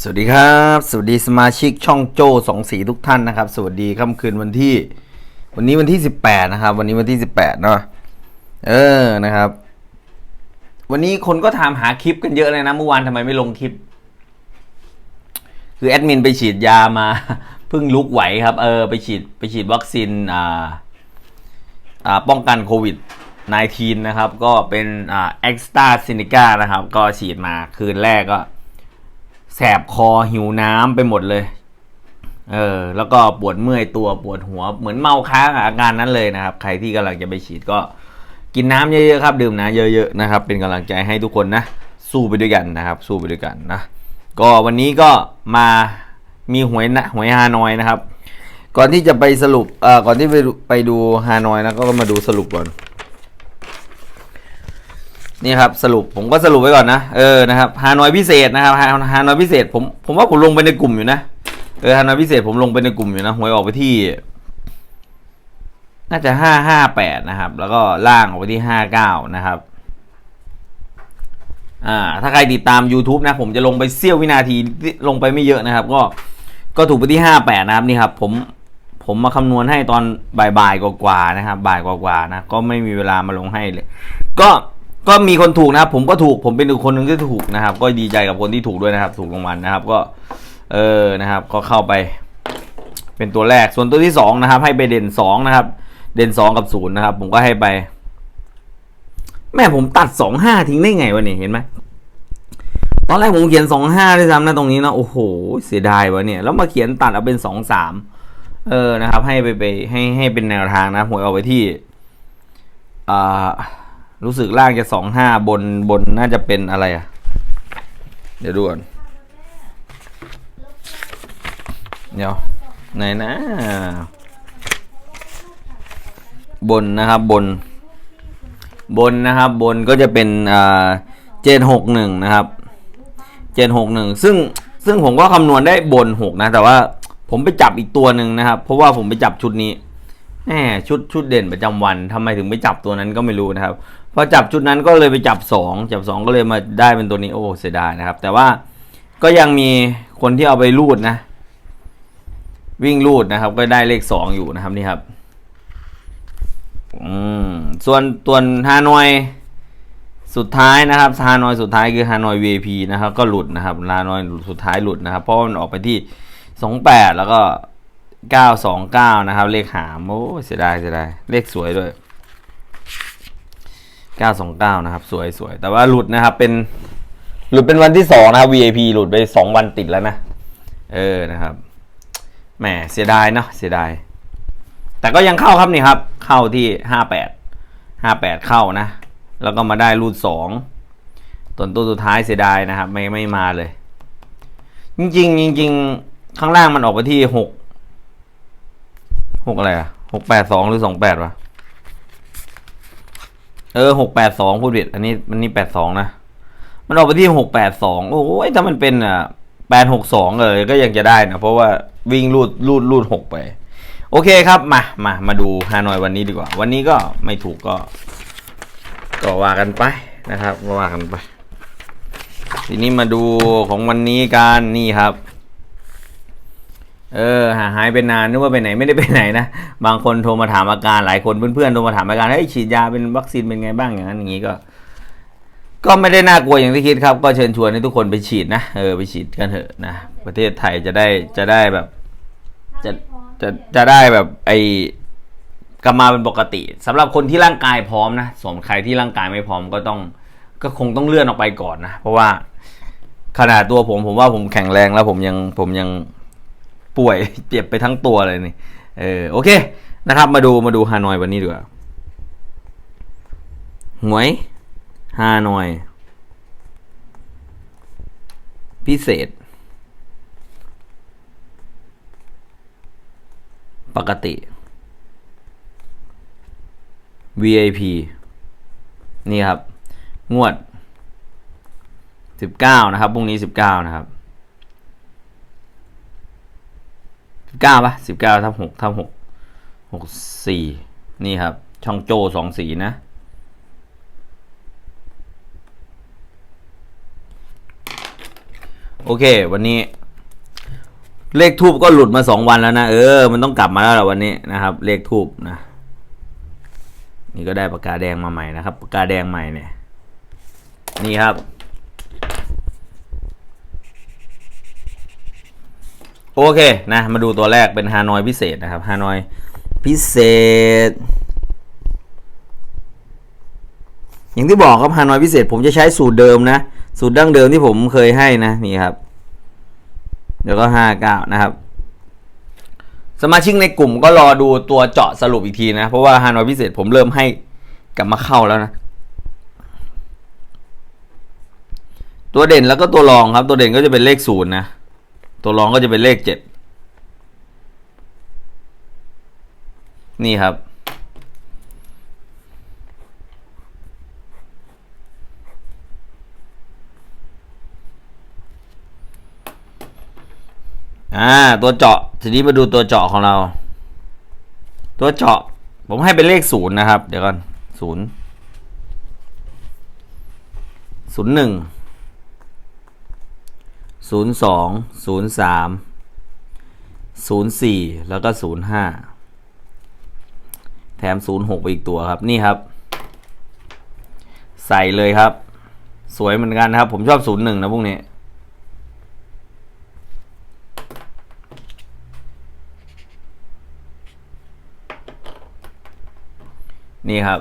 สวัสดีครับ สวัสดีสมาชิกช่องโจ้สองสีทุกท่านนะครับ สวัสดีค่ำคืนวันที่ วันนี้วันที่สิบแปดนะครับ วันนี้วันที่สิบแปดเนาะเออนะครับ วันนี้คนก็ถามหาคลิปกันเยอะเลยนะเมื่อวานทำไมไม่ลงคลิป คือแอดมินไปฉีดยามาเพิ่งลุกไหวครับ เออไปฉีดไปฉีดวัคซีนอ่าอ่าป้องกันโควิด -19 นะครับ ก็เป็นอ่าเอ็กซ์ตาซินิก้านะครับ ก็ฉีดมาคืนแรกก็ แสบคอหิวน้ำไปหมดเลย เออ แล้วก็ปวดเมื่อยตัวปวดหัวเหมือนเมาค้างอาการนั้นเลยนะครับ ใครที่กำลังจะไปฉีดก็กินน้ำเยอะๆครับ ดื่มน้ำเยอะๆนะครับ เป็นกำลังใจให้ทุกคนนะ สู้ไปด้วยกันนะครับ สู้ไปด้วยกันนะ ก็วันนี้ก็มามีหวยนะหวยฮานอยนะครับ ก่อนที่จะไปสรุปเอ่อก่อนที่ไปไปดูฮานอยนะก็มาดูสรุปก่อน นี่ครับสรุปผมก็สรุปไว้ก่อนนะเออนะครับฮานอยพิเศษนะครับฮาฮานอยพิเศษผมผมว่าผมลงไปในกลุ่มอยู่นะเออฮานอยพิเศษผมลงไปในกลุ่มอยู่นะหวยออกไปที่ น่าจะห้าห้าแปดนะครับ แล้วก็ล่างออกไปที่ห้าเก้านะครับอ่าถ้าใครติดตาม YouTube นะ ผมจะลงไปเสี้ยววินาทีลงไปไม่เยอะนะครับ ก็ก็ถูกไปที่ห้าแปดนะครับนี่ครับ ผมผมมาคำนวณให้ตอนบ่ายๆกว่าๆนะครับ บ่ายกว่าๆนะ ก็ไม่มีเวลามาลงให้เลย ก็ ก็มีคนถูกนะครับ ผมก็ถูกผมเป็นอีกคนหนึ่งที่ถูกนะครับ ก็ดีใจกับคนที่ถูกด้วยนะครับ ถูกรางวัลนะครับ ก็ เออนะครับ ก็เข้าไป เป็นตัวแรกส่วนตัวที่สองนะครับ ให้ไปเด่นสองนะครับ เด่นสองกับศูนย์นะครับ ผมก็ให้ไป แม่ผมตัดสองห้าทิ้งได้ไงวะเนี่ยเห็นไหมตอนแรกผมเขียนสองห้าด้วยซ้ำนะตรงนี้นะโอ้โหเสียดายวะเนี่ย แล้วมาเขียนตัดเอาเป็นสองสามเออนะครับ ให้ไปไปให้ให้เป็นแนวทางนะหวยเอาไปที่อ่า รู้สึกล่างจะสองห้าบนบนน่าจะเป็นอะไรอะ เดี๋ยวดูก่อนเดี๋ยวไหนนะ บนนะครับบน บนนะครับ บนก็จะเป็นอ่าเจนหกหนึ่งนะครับเจนหกหนึ่งซึ่งซึ่งผมก็คำนวณได้บนหกนะ แต่ว่าผมไปจับอีกตัวหนึ่งนะครับ เพราะว่าผมไปจับชุดนี้แหมชุดชุดเด่นประจำวันทำไมถึงไปจับตัวนั้นก็ไม่รู้นะครับ พอจับชุดนั้นก็เลยไปจับสองจับสองก็เลยมาได้เป็นตัวนี้โอ้เสียดายนะครับ แต่ว่าก็ยังมีคนที่เอาไปรูดนะ วิ่งรูดนะครับ ก็ได้เลขสองอยู่นะครับนี่ครับอืมส่วนตัวฮานอยสุดท้ายนะครับฮานอยสุดท้ายคือฮานอย VP นะครับ ก็หลุดนะครับฮานอยสุดท้ายหลุดนะครับ เพราะมันออกไปที่สองแปดแล้วก็เก้าสองเก้านะครับ เลขหามโอ้เสียดายเสียดายเลขสวยด้วย เก้าสองเก้านะครับ สวยสวยแต่ว่าหลุดนะครับเป็นหลุดเป็นวันที่สองนะครับ VIP หลุดไปสองวันติดแล้วนะ เออนะครับแหมเสียดายเนาะเสียดาย แต่ก็ยังเข้าครับนี่ครับ เข้าที่ห้าแปดห้าแปดเข้านะ แล้วก็มาได้รูดสองตัวตัวสุดท้ายเสียดายนะครับ ไม่ไม่มาเลยจริงจริงข้างล่างมันออกไปที่หกหกอะไรอะหกแปดสองหรือสองแปดวะ เออหกแปดสองพูดผิดอันนี้มันนี่แปดสองนะมันออกไปที่หกแปดสองโอ้ยถ้ามันเป็นอะแปดหกสองเลยก็ยังจะได้นะเพราะว่าวิ่งรูดรูดรูดหกไป โอเคครับมามามาดูฮานอยวันนี้ดีกว่า วันนี้ก็ไม่ถูกก็ ก็ว่ากันไปนะครับก็ว่ากันไป ทีนี้มาดูของวันนี้กันนี่ครับ เออหาหายไปนานนึกว่าไปไหนไม่ได้ไปไหนนะบางคนโทรมาถามอาการหลายคนเพื่อนๆโทรมาถามอาการเฮ้ยฉีดยาเป็นวัคซีนเป็นไงบ้างอย่างนั้นอย่างนี้ก็ ก็ไม่ได้น่ากลัวอย่างที่คิดครับ ก็เชิญชวนให้ทุกคนไปฉีดนะเออไปฉีดกันเถอะนะประเทศไทยจะได้จะได้แบบ จะจะจะได้แบบไอกลับมาเป็นปกติสำหรับคนที่ร่างกายพร้อมนะส่วนใครที่ร่างกายไม่พร้อมก็ต้อง ก็คงต้องเลื่อนออกไปก่อนนะเพราะว่าขนาดตัวผมผมว่าผมแข็งแรงแล้วผมยังผมยัง ป่วยเจ็บไปทั้งตัวเลยนี่เออโอเคนะครับ มาดูมาดูฮานอยวันนี้ดีกว่าหวยฮานอย พิเศษ ปกติ VIP นี่ครับ งวด 19 นะครับพรุ่งนี้ 19 นะครับ 19ปะ19ทับ6ทับ6 64นี่ครับ ช่องโจสองสีนะโโอเค วันนี้ เลขทูบก็หลุดมาสองวันแล้วนะ เออ มันต้องกลับมาแล้วแหละวันนี้นะครับ เลขทูบนะ นี่ก็ได้ปากกาแดงมาใหม่นะครับ ปากกาแดงใหม่เนี่ย นี่ครับ โอเคนะมาดูตัวแรกเป็นฮานอยพิเศษนะครับฮานอยพิเศษ อย่างที่บอกครับฮานอยพิเศษ ผมจะใช้สูตรเดิมนะ สูตรดั้งเดิมที่ผมเคยให้นะนี่ครับเดี๋ยวก็ห้าเก้านะครับ สมาชิกในกลุ่มก็รอดูตัวเจาะสรุปอีกทีนะ เพราะว่าฮานอยพิเศษผมเริ่มให้กลับมาเข้าแล้วนะ ตัวเด่นแล้วก็ตัวรองครับ ตัวเด่นก็จะเป็นเลขศูนย์นะ ตัวรองก็จะเป็นเลขเจ็ดนี่ครับ อ่า ตัวเจาะ ทีนี้มาดูตัวเจาะของเรา ตัวเจาะ ผมให้เป็นเลขศูนย์นะครับ เดี๋ยวก่อนศูนย์ศูนย์หนึ่ง ศูนย์สองศูนย์สามศูนย์สี่แล้วก็ศูนย์ห้าแถมศูนย์หกไปอีกตัวครับนี่ครับ ใส่เลยครับ สวยเหมือนกันนะครับ ผมชอบศูนย์หนึ่งนะพวกนี้นี่ครับ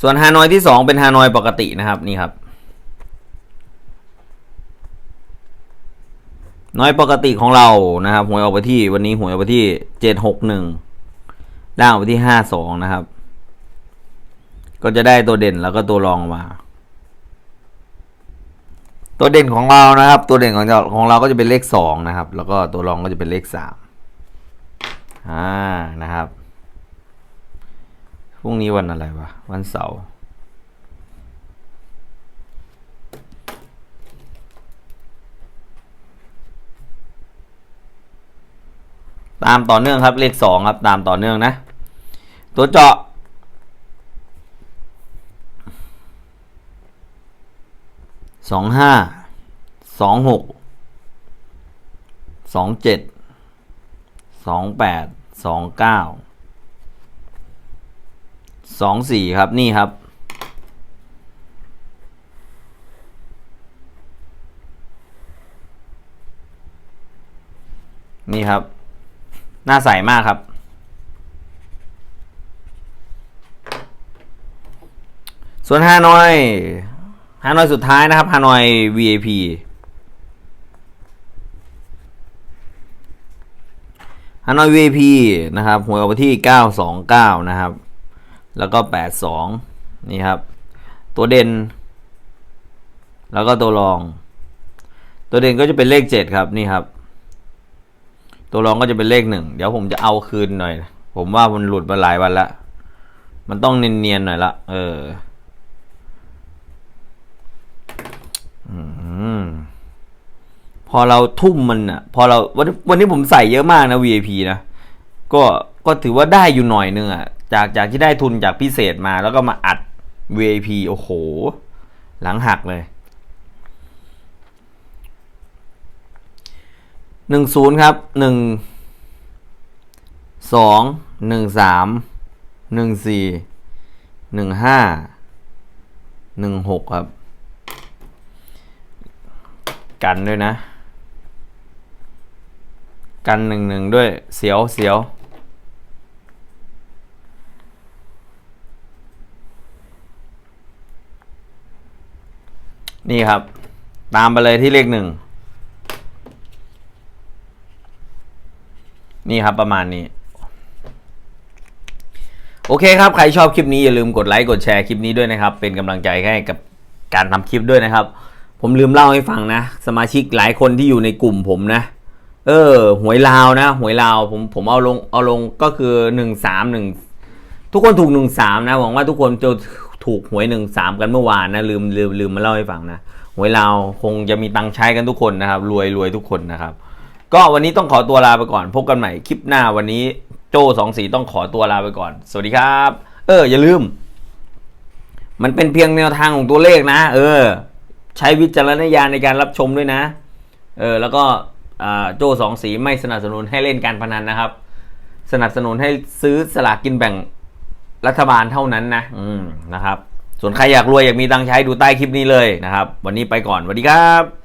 ส่วนฮานอยที่สองเป็นฮานอยปกตินะครับนี่ครับ น้อยปกติของเรานะครับหวยออกไปที่วันนี้หวยออกไปที่เจ็ดหกหนึ่งล่างออกไปที่ห้าสองนะครับ ก็จะได้ตัวเด่นแล้วก็ตัวรองมา ตัวเด่นของเรานะครับ ตัวเด่นของเราของเราก็จะเป็นเลขสองนะครับ แล้วก็ตัวรองก็จะเป็นเลขสามอ่านะครับพรุ่งนี้วันอะไรวะวันเสาร์ ตามต่อเนื่องครับเลขสองครับ ตามต่อเนื่องนะ ตัวเจาะ สองห้า สองหก สองเจ็ด สองแปด สองเก้า สองสี่ครับนี่ครับนี่ครับ หน้าใสมากครับ ส่วนฮานอยฮานอยสุดท้ายนะครับฮานอย VIP ฮานอย VIP นะครับหวยออกไปที่ 929 นะครับ แล้วก็ 82 นี่ครับ ตัวเด่น แล้วก็ตัวรอง ตัวเด่นก็จะเป็นเลข 7 ครับ นี่ครับ ตัวรองก็จะเป็นเลขหนึ่งเดี๋ยวผมจะเอาคืนหน่อย ผมว่ามันหลุดมาหลายวันละมันต้องเนียนๆหน่อยละเอออืมพอเราทุ่มมันอะ พอเราวันวันนี้ผมใส่เยอะมากนะ VIP นะก็ก็ถือว่าได้อยู่หน่อยนึงอะจากจากที่ได้ทุนจากพิเศษมาแล้วก็มาอัด VIP โอ้โห หลังหักเลย หนึ่งศูนย์ครับหนึ่งสองหนึ่งสามหนึ่งสี่หนึ่งห้าหนึ่งหกครับ กันด้วยนะ กันหนึ่งหนึ่งด้วยเสียวเสียวนี่ครับ ตามไปเลยที่เลขหนึ่ง นี่ครับประมาณนี้ โอเคครับ ใครชอบคลิปนี้อย่าลืมกดไลค์กดแชร์คลิปนี้ด้วยนะครับ เป็นกำลังใจให้กับการทำคลิปด้วยนะครับ ผมลืมเล่าให้ฟังนะ สมาชิกหลายคนที่อยู่ในกลุ่มผมนะ เออ หวยลาวนะ หวยลาวผมผมเอาลงเอาลงก็คือหนึ่งสามหนึ่งทุกคนถูกหนึ่งสามนะหวังว่าทุกคนจะถูกหวยหนึ่งสามกันเมื่อวานนะลืมลืมลืมมาเล่าให้ฟังนะหวยลาวคงจะมีตังค์ใช้กันทุกคนนะครับ รวยรวยทุกคนนะครับ ก็วันนี้ต้องขอตัวลาไปก่อน พบกันใหม่คลิปหน้าวันนี้โจสองสีต้องขอตัวลาไปก่อน สวัสดีครับ เออ อย่าลืม มันเป็นเพียงแนวทางของตัวเลขนะ เออ ใช้วิจารณญาณในการรับชมด้วยนะ เออ แล้วก็อ่าโจสองสีไม่สนับสนุนให้เล่นการพนันนะครับ สนับสนุนให้ซื้อสลากกินแบ่งรัฐบาลเท่านั้นนะ อืมนะครับ ส่วนใครอยากรวยอยากมีตังใช้ดูใต้คลิปนี้เลยนะครับ วันนี้ไปก่อนสวัสดีครับ